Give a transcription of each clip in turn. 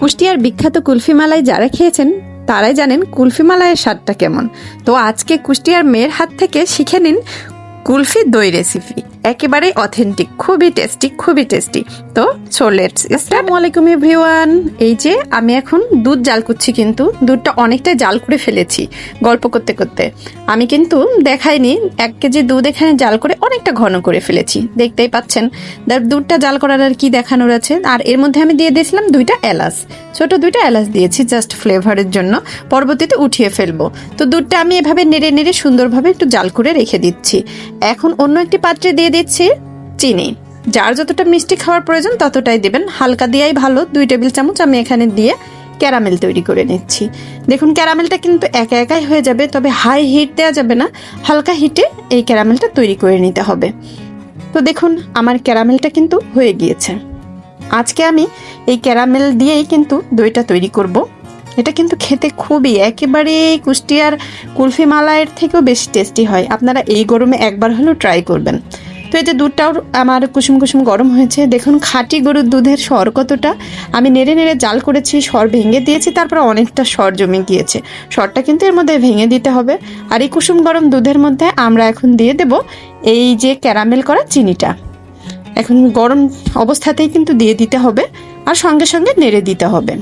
কুষ্টিয়ার বিখ্যাত কুলফি মালাই যারা খেয়েছেন, তারাই জানেন কুলফি মালাইয়ের স্বাদটা কেমন। তো আজকে কুষ্টিয়ার মেয়ের হাত থেকে শিখে নিন কুলফি দই রেসিপি একেবারেই অথেন্টিক খুবই টেস্টি খুবই টেস্টি তো সো লেটস আসসালামু আলাইকুম এভরিওয়ান এই যে, আমি এখন দুধ জাল করছি কিন্তু, দুধটা অনেকটাই জাল করে ফেলেছি, গল্প করতে করতে। আমি কিন্তু দেখাইনি, এক কেজি দুধ এখানে জাল করে অনেকটা ঘন করে ফেলেছি, দেখতেই পাচ্ছেন। দুধটা জাল করার আর কি দেখানোর আছে? আর এর মধ্যে আমি দিয়ে দিয়েছিলাম দুইটা এলাচ। ছোট দুইটা এলাচ দিয়েছি জাস্ট ফ্লেভারের জন্য। পরবর্তীতে উঠিয়ে ফেলব। তো দুধটা আমি এভাবে নেড়ে নেড়ে সুন্দরভাবে একটু জাল করে রেখে দিচ্ছি। এখন অন্য একটি পাত্রে দিয়ে দিচ্ছি চিনি। যার যতটা মিষ্টি খাওয়ার প্রয়োজন ততটাই দেবেন। হালকা দিয়াই ভালো, দুই টেবিল চামচ আমি এখানে দিয়ে ক্যারামেল তৈরি করে নিচ্ছি। দেখুন, ক্যারামেলটা কিন্তু একা একাই হয়ে যাবে, তবে হাই হিট দেওয়া যাবে না। হালকা হিটে এই ক্যারামেলটা তৈরি করে নিতে হবে। তো দেখুন, আমার ক্যারামেলটা কিন্তু হয়ে গিয়েছে। আজকে আমি এই ক্যারামেল দিয়েই কিন্তু দইটা তৈরি করব। এটা কিন্তু খেতে খুবই একেবারে কুষ্টিয়ার কুলফি মালাইয়ের থেকেও বেশি টেস্টি হয়। আপনারা এই গরমে একবার হলেও ট্রাই করবেন। তো এই যে দুধটাও আমার কুসুম কুসুম গরম হয়েছে, দেখুন খাঁটি গরুর দুধের সর কতটা। আমি নেড়ে নেড়ে জাল করেছি সর ভেঙে দিয়েছি, তারপর অনেকটা সর জমে গিয়েছে। সরটা কিন্তু এর মধ্যে ভেঙে দিতে হবে। আর এই কুসুম গরম দুধের মধ্যে আমরা এখন দিয়ে দেব এই যে ক্যারামেল করা চিনিটা। এখন গরম অবস্থাতেই কিন্তু দিয়ে দিতে হবে আর সঙ্গে সঙ্গে নেড়ে দিতে হবে।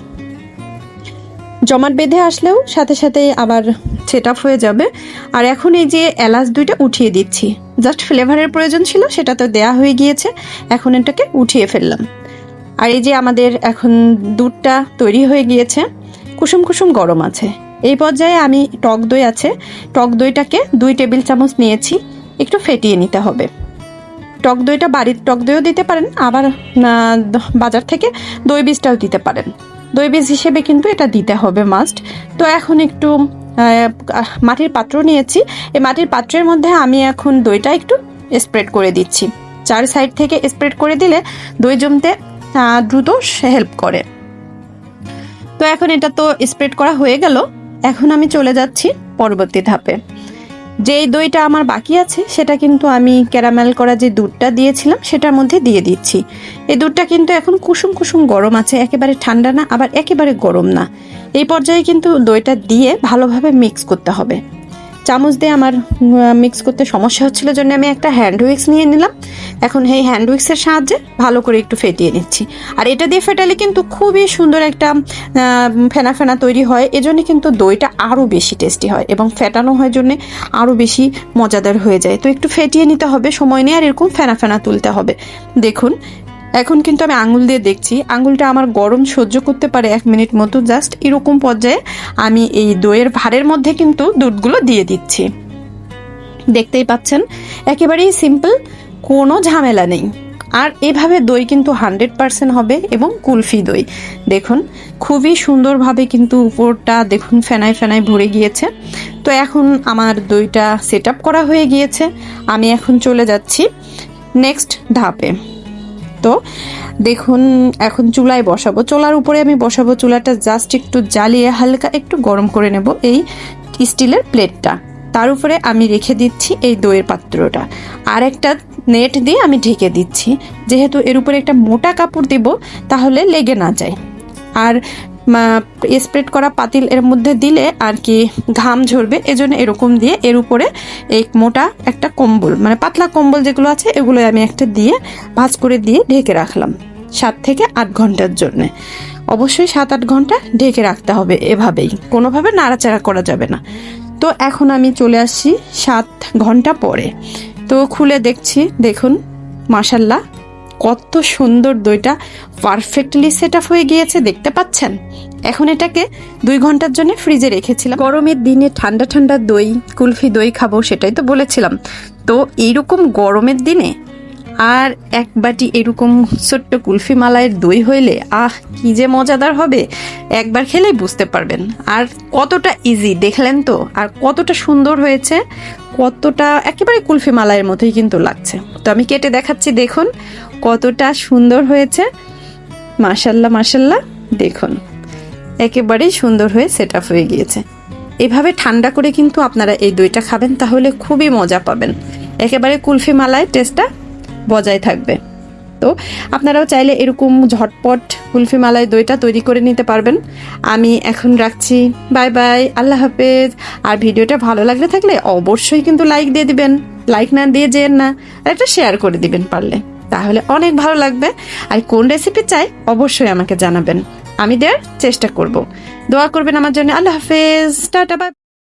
জমাট বেঁধে আসলেও সাথে সাথে আবার সেট আপ হয়ে যাবে। আর এখন এই যে এলাচ দুইটা উঠিয়ে দিচ্ছি। জাস্ট ফ্লেভারের প্রয়োজন ছিল, সেটা তো দেয়া হয়ে গিয়েছে। এখন এটাকে উঠিয়ে ফেললাম। আর এই যে আমাদের এখন দুধটা তৈরি হয়ে গিয়েছে, কুসুম কুসুম গরম আছে। এই পর্যায়ে আমি টক দই আছে। টক দইটাকে দুই টেবিল চামচ নিয়েছি, একটু ফেটিয়ে নিতে হবে। টক দইটা বাড়ির টক দইও দিতে পারেন, আবার বাজার থেকে দই বীজটাও দিতে পারেন। দই বীজ হিসেবে কিন্তু এটা দিতে হবে মাস্ট তো এখন একটু মাটির পাত্র নিয়েছি। এই মাটির পাত্রের মধ্যে আমি এখন দইটা একটু স্প্রেড করে দিচ্ছি। চার সাইড থেকে স্প্রেড করে দিলে দই জমতে দ্রুত হেল্প করে। তো এখন এটা তো স্প্রেড করা হয়ে গেল। এখন আমি চলে যাচ্ছি পরবর্তী ধাপে। যেই দইটা আমার বাকি আছে, সেটা কিন্তু আমি ক্যারামেল করা যে দুধটা দিয়েছিলাম, সেটার মধ্যে দিয়ে দিচ্ছি। এই দুধটা কিন্তু এখন কুসুম কুসুম গরম আছে, একেবারে ঠান্ডা না, আবার একেবারে গরম না। এই পর্যায়ে কিন্তু দইটা দিয়ে ভালোভাবে মিক্স করতে হবে। চামচ দিয়ে আমার মিক্স করতে সমস্যা হচ্ছিল, জন্য আমি একটা হ্যান্ড উইক্স নিয়ে নিলাম। এখন এই হ্যান্ড উইক্সের সাহায্যে ভালো করে একটু ফেটিয়ে নিচ্ছি। আর এটা দিয়ে ফেটালে কিন্তু খুবই সুন্দর একটা ফেনা ফেনা তৈরি হয়। এজন্য কিন্তু দইটা আরও বেশি টেস্টি হয় এবং ফেটানো হয় জন্য আরও বেশি মজাদার হয়ে যায়। তো একটু ফেটিয়ে নিতে হবে, সময় নিয়ে আর এরকম ফেনা ফেনা তুলতে হবে। দেখুন, এখন কিন্তু আমি আঙুল দিয়ে দেখছি। আঙুলটা আমার গরম সহ্য করতে পারে এক মিনিট মতো। জাস্ট এরকম পর্যায়ে আমি এই দইয়ের ভারের মধ্যে কিন্তু দুধগুলো দিয়ে দিচ্ছি। দেখতেই পাচ্ছেন? একেবারেই সিম্পল কোনো ঝামেলা নেই। আর এভাবে দই কিন্তু হান্ড্রেড পার্সেন্ট হবে এবং কুলফি দই। দেখুন, খুবই সুন্দরভাবে কিন্তু উপরটা দেখুন ফেনায় ফেনায় ভরে গিয়েছে। তো এখন আমার দইটা সেট করা হয়ে গিয়েছে। আমি এখন চলে যাচ্ছি নেক্সট ধাপে। তো দেখুন, এখন চুলায় বসাবো। চুলার উপরে আমি বসাবো চুলাটা জাস্ট একটু জ্বালিয়ে হালকা একটু গরম করে নেব এই স্টিলের প্লেটটা। তার উপরে আমি রেখে দিচ্ছি এই দইয়ের পাত্রটা। আর একটা নেট দিয়ে আমি ঢেকে দিচ্ছি। যেহেতু এর উপরে একটা মোটা কাপড় দিব, তাহলে লেগে না যায়। আর স্প্রেড করা পাতিল এর মধ্যে দিলে আর কি ঘাম ঝরবে, এজন্য এরকম দিয়ে এর উপরে এই মোটা একটা কম্বল মানে পাতলা কম্বল যেগুলো আছে, এগুলো আমি একটা দিয়ে ভাঁজ করে দিয়ে ঢেকে রাখলাম, সাত থেকে আট ঘণ্টার জন্য। অবশ্যই সাত আট ঘণ্টা ঢেকে রাখতে হবে এভাবেই, কোনোভাবে নাড়াচাড়া করা যাবে না। তো এখন আমি চলে আসছি সাত ঘণ্টা পরে। তো খুলে দেখছি, দেখুন মাসাল্লাহ কত সুন্দর দইটা পারফেক্টলি সেট আপ হয়ে গিয়েছে, দেখতে পাচ্ছেন? এখন এটাকে দুই ঘণ্টার জন্য ফ্রিজে রেখেছিলাম। গরমের দিনে ঠান্ডা ঠান্ডা দই, কুলফি দই খাব সেটাই তো বলেছিলাম। তো এইরকম গরমের দিনে আর এক বাটি এরকম ছোট্ট কুলফি মালাইয়ের দই হইলে, আহ, কি যে মজাদার হবে। একবার খেলেই বুঝতে পারবেন। আর কতটা ইজি দেখলেন তো? আর কতটা সুন্দর হয়েছে, কতটা একেবারে কুলফি মালাইয়ের মতোই কিন্তু লাগছে। তো আমি কেটে দেখাচ্ছি, দেখুন কতটা সুন্দর হয়েছে। মাশাল্লাহ মাশাল্লাহ, দেখুন। একেবারেই সুন্দর হয়ে সেট আপ হয়ে গিয়েছে। এভাবে ঠান্ডা করে কিন্তু আপনারা এই দইটা খাবেন, তাহলে খুবই মজা পাবেন। একেবারে কুলফি মালায় টেস্টটা বজায় থাকবে। তো আপনারাও চাইলে এরকম ঝটপট কুলফি মালাই দইটা তৈরি করে নিতে পারবেন। আমি এখন রাখছি। Bye bye. আল্লাহ হাফেজ। আর ভিডিওটা ভালো লাগলে থাকলে অবশ্যই কিন্তু লাইক দিয়ে দিবেন। লাইক না দিয়ে যেন না, আর একটা শেয়ার করে দিবেন পারলে। তাহলে অনেক ভালো লাগবে। আর কোন রেসিপি চাই অবশ্যই আমাকে জানাবেন। আমি দেওয়ার চেষ্টা করব। দোয়া করবেন আমার জন্য। আল্লাহ হাফেজ। Tata bye.